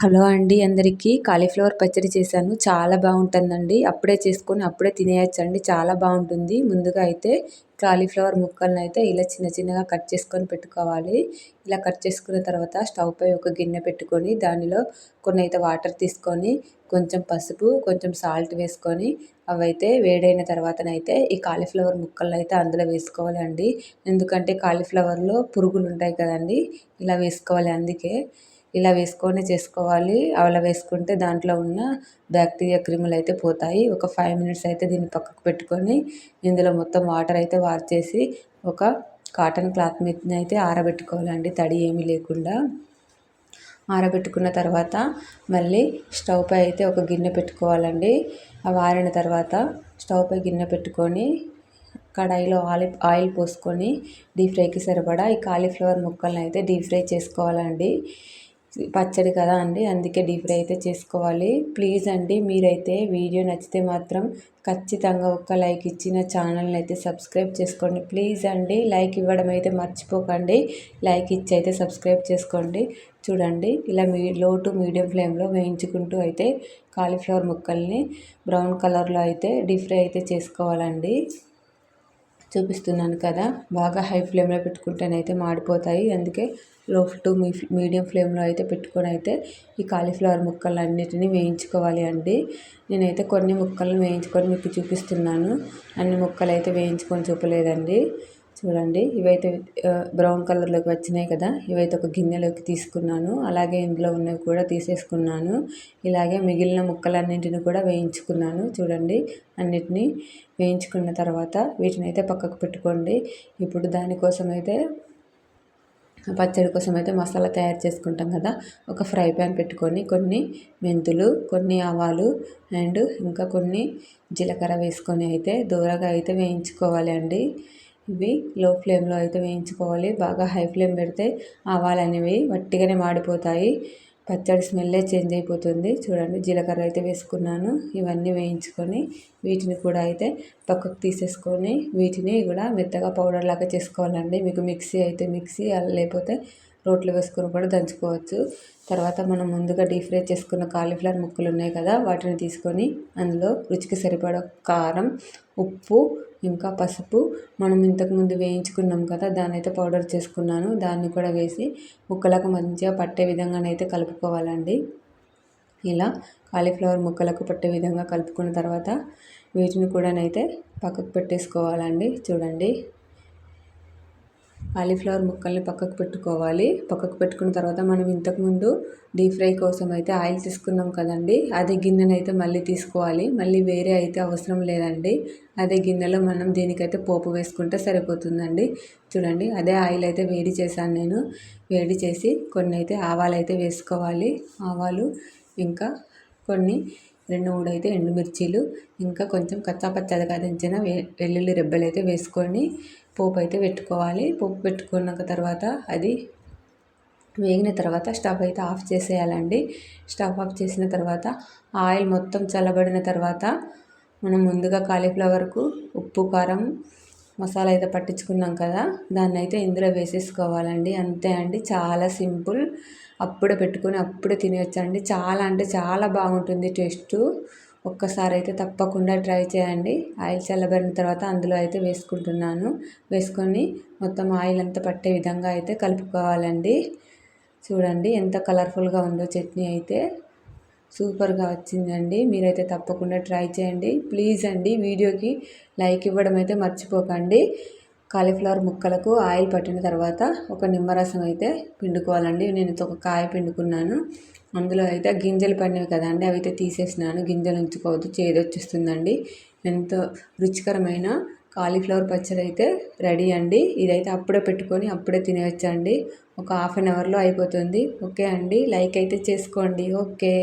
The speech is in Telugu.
హలో అండి అందరికీ. కాలీఫ్లవర్ పచ్చడి చేశాను. చాలా బాగుంటుందండి. అప్పుడే చేసుకొని అప్పుడే తినేయచ్చండి. చాలా బాగుంటుంది. ముందుగా అయితే కాలీఫ్లవర్ ముక్కలను అయితే ఇలా చిన్న చిన్నగా కట్ చేసుకొని పెట్టుకోవాలి. ఇలా కట్ చేసుకున్న తర్వాత స్టవ్ పై ఒక గిన్నె పెట్టుకొని దానిలో కొన్ని అయితే వాటర్ తీసుకొని కొంచెం పసుపు కొంచెం సాల్ట్ వేసుకొని అవైతే వేడైన తర్వాతనైతే ఈ కాలీఫ్లవర్ ముక్కలను అయితే అందులో వేసుకోవాలండి. ఎందుకంటే కాలీఫ్లవర్లో పురుగులు ఉంటాయి కదండి. ఇలా వేసుకోవాలి అందుకే. ఇలా వేసుకొని చేసుకోవాలి. అలా వేసుకుంటే దాంట్లో ఉన్న బ్యాక్టీరియా క్రిములు అయితే పోతాయి. ఒక ఫైవ్ మినిట్స్ అయితే దీన్ని పక్కకు పెట్టుకొని ఇందులో మొత్తం వాటర్ అయితే వార్చేసి ఒక కాటన్ క్లాత్ మీద అయితే ఆరబెట్టుకోవాలండి. తడి ఏమీ లేకుండా. ఆరబెట్టుకున్న తర్వాత మళ్ళీ స్టవ్ పై అయితే ఒక గిన్నె పెట్టుకోవాలండి. అవి ఆరిన తర్వాత స్టవ్ పై గిన్నె పెట్టుకొని కడాయిలో ఆయిల్ ఆయిల్ పోసుకొని డీప్ ఫ్రైకి సరిపడా ఈ కాలీఫ్లవర్ ముక్కలను అయితే డీప్ ఫ్రై చేసుకోవాలండి. పచ్చడి కదా అండి అందుకే డీప్ ఫ్రై అయితే చేసుకోవాలి. ప్లీజ్ అండి మీరైతే వీడియో నచ్చితే మాత్రం ఖచ్చితంగా ఒక్క లైక్ ఇచ్చిన ఛానల్ని అయితే సబ్స్క్రైబ్ చేసుకోండి. ప్లీజ్ అండి లైక్ ఇవ్వడం అయితే మర్చిపోకండి. లైక్ ఇచ్చి అయితే సబ్స్క్రైబ్ చేసుకోండి. చూడండి ఇలా మీ లో టు మీడియం ఫ్లేమ్లో వేయించుకుంటూ అయితే కాలీఫ్లవర్ ముక్కల్ని బ్రౌన్ కలర్లో అయితే డీప్ ఫ్రై అయితే చేసుకోవాలండి. చూపిస్తున్నాను కదా. బాగా హై ఫ్లేమ్లో పెట్టుకుంటేనైతే మాడిపోతాయి. అందుకే లో టు మీ మీడియం ఫ్లేమ్లో అయితే పెట్టుకొని అయితే ఈ కాలీఫ్లవర్ ముక్కలు అన్నిటినీ వేయించుకోవాలి అండి. నేనైతే కొన్ని ముక్కలను వేయించుకొని మీకు చూపిస్తున్నాను. అన్ని ముక్కలు అయితే వేయించుకొని చూపలేదండి. చూడండి. ఇవైతే బ్రౌన్ కలర్లోకి వచ్చినాయి కదా. ఇవైతే ఒక గిన్నెలోకి తీసుకున్నాను. అలాగే ఇందులో ఉన్నవి కూడా తీసేసుకున్నాను. ఇలాగే మిగిలిన ముక్కలన్నింటిని కూడా వేయించుకున్నాను. చూడండి అన్నిటినీ వేయించుకున్న తర్వాత వీటిని అయితే పక్కకు పెట్టుకోండి. ఇప్పుడు దానికోసం అయితే పచ్చడి కోసం అయితే మసాలా తయారు చేసుకుంటాం కదా. ఒక ఫ్రై ప్యాన్ పెట్టుకొని కొన్ని మెంతులు కొన్ని ఆవాలు అండ్ ఇంకా కొన్ని జీలకర్ర వేసుకొని అయితే దూరగా అయితే వేయించుకోవాలి అండి. ఇవి. లో ఫ్లేమ్లో అయితే వేయించుకోవాలి. బాగా హై ఫ్లేమ్ పెడితే ఆవాలు అనేవి వట్టిగానే మాడిపోతాయి. పచ్చడి స్మెల్లే చేంజ్ అయిపోతుంది. చూడండి జీలకర్ర అయితే వేసుకున్నాను. ఇవన్నీ వేయించుకొని వీటిని కూడా అయితే పక్కకు తీసేసుకొని వీటిని కూడా మెత్తగా పౌడర్ లాగా చేసుకోవాలండి. మీకు మిక్సీ అయితే మిక్సీ లేకపోతే రోట్లో వేసుకొని కూడా దంచుకోవచ్చు. తర్వాత మనం ముందుగా డీప్ ఫ్రై చేసుకున్న కాలీఫ్లవర్ ముక్కలు ఉన్నాయి కదా వాటిని తీసుకొని అందులో రుచికి సరిపడ కారం ఉప్పు ఇంకా పసుపు మనం ఇంతకుముందు వేయించుకున్నాం కదా దాన్ని అయితే పౌడర్ చేసుకున్నాను. దాన్ని కూడా వేసి ముక్కలకు మంచిగా పట్టే విధంగానైతే కలుపుకోవాలండి. ఇలా కాలీఫ్లవర్ ముక్కలకు పట్టే విధంగా కలుపుకున్న తర్వాత వీటిని కూడానైతే పక్కకు పెట్టేసుకోవాలండి. చూడండి. కాలీఫ్లవర్ ముక్కల్ని పక్కకు పెట్టుకోవాలి. పక్కకు పెట్టుకున్న తర్వాత మనం ఇంతకుముందు డీప్ ఫ్రై కోసం అయితే ఆయిల్ తీసుకున్నాం కదండి. అదే గిన్నెను అయితే మళ్ళీ తీసుకోవాలి. మళ్ళీ వేరే అయితే అవసరం లేదండి. అదే గిన్నెలో మనం దీనికైతే పోపు వేసుకుంటే సరిపోతుందండి. చూడండి అదే ఆయిల్ అయితే వేడి చేశాను నేను. వేడి చేసి కొన్ని అయితే ఆవాలు అయితే వేసుకోవాలి. ఆవాలు ఇంకా కొన్ని రెండు మూడు అయితే ఎండుమిర్చీలు ఇంకా కొంచెం కచ్చాపచ్చగా దించిన వెల్లుల్లి రెబ్బలు అయితే వేసుకొని పోపు అయితే పెట్టుకోవాలి. పోపు పెట్టుకున్నాక తర్వాత అది వేగిన తర్వాత స్టవ్ అయితే ఆఫ్ చేసేయాలండి. స్టవ్ ఆఫ్ చేసిన తర్వాత ఆయిల్ మొత్తం చల్లబడిన తర్వాత మనం ముందుగా కాలీఫ్లవర్కు ఉప్పు కారం మసాలా అయితే పట్టించుకున్నాం కదా దాన్ని అయితే ఇందులో వేసేసుకోవాలండి. అంతే అండి. చాలా సింపుల్. అప్పుడే పెట్టుకొని అప్పుడే తినేయచ్చండి. చాలా అంటే చాలా బాగుంటుంది టేస్ట్. ఒక్కసారి అయితే తప్పకుండా ట్రై చేయండి. ఆయిల్ చల్లబడిన తర్వాత అందులో అయితే వేసుకుంటున్నాను. వేసుకొని మొత్తం ఆయిల్ అంతా పట్టే విధంగా అయితే కలుపుకోవాలండి. చూడండి ఎంత కలర్ఫుల్గా ఉందో చట్నీ అయితే. సూపర్గా వచ్చిందండి. మీరైతే తప్పకుండా ట్రై చేయండి. ప్లీజ్ అండి వీడియోకి లైక్ ఇవ్వడం అయితే మర్చిపోకండి. కాలీఫ్లవర్ ముక్కలకు ఆయిల్ పట్టిన తర్వాత ఒక నిమ్మరసం అయితే పిండుకోవాలండి. నేను ఒక కాయ పిండుకున్నాను. అందులో అయితే గింజలు పడినవి కదండి అవి అయితే తీసేసినాను. గింజలు ఉంచుకోవద్దు చేదు వచ్చేస్తుందండి ఎంతో రుచికరమైన కాలీఫ్లవర్ పచ్చడి అయితే రెడీ అండి. ఇదైతే అప్పుడే పెట్టుకొని అప్పుడే తినేయచ్చండి. ఒక హాఫ్ అన్ అవర్లో అయిపోతుంది. ఓకే అండి. లైక్ అయితే చేసుకోండి. ఓకే.